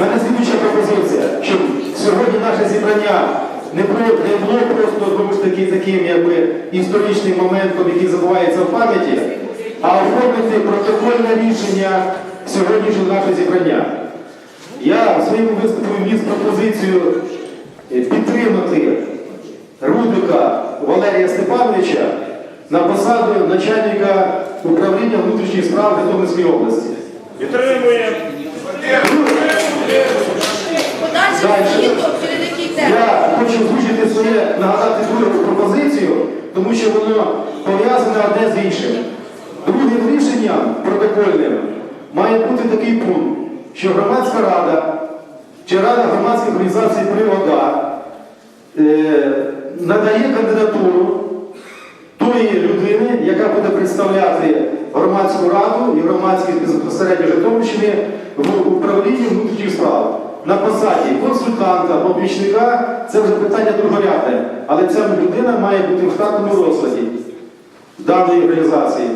У мене слідуюча пропозиція, щоб сьогодні наше зібрання не було, просто знову ж таки таким якби історичним моментом, який забувається в пам'яті, а оформити протокольне рішення сьогоднішнього нашого зібрання. Я в своєму виступі вніс пропозицію е, підтримати Рудика Валерія Степановича на посаду начальника управління внутрішніх справ Житомирської області. Підтримуємо. Нагадати другу пропозицію, тому що воно пов'язане одне з іншим. Другим рішенням протокольним має бути такий пункт, що громадська рада чи рада громадських організацій «Привода» е, надає кандидатуру тої людини, яка буде представляти громадську раду і громадськість безпосередньо Житомирщини в управлінні внутрішніх справ. На посаді консультанта, помічника це вже питання другорядне, але ця людина має бути в штатному розкладі даної організації.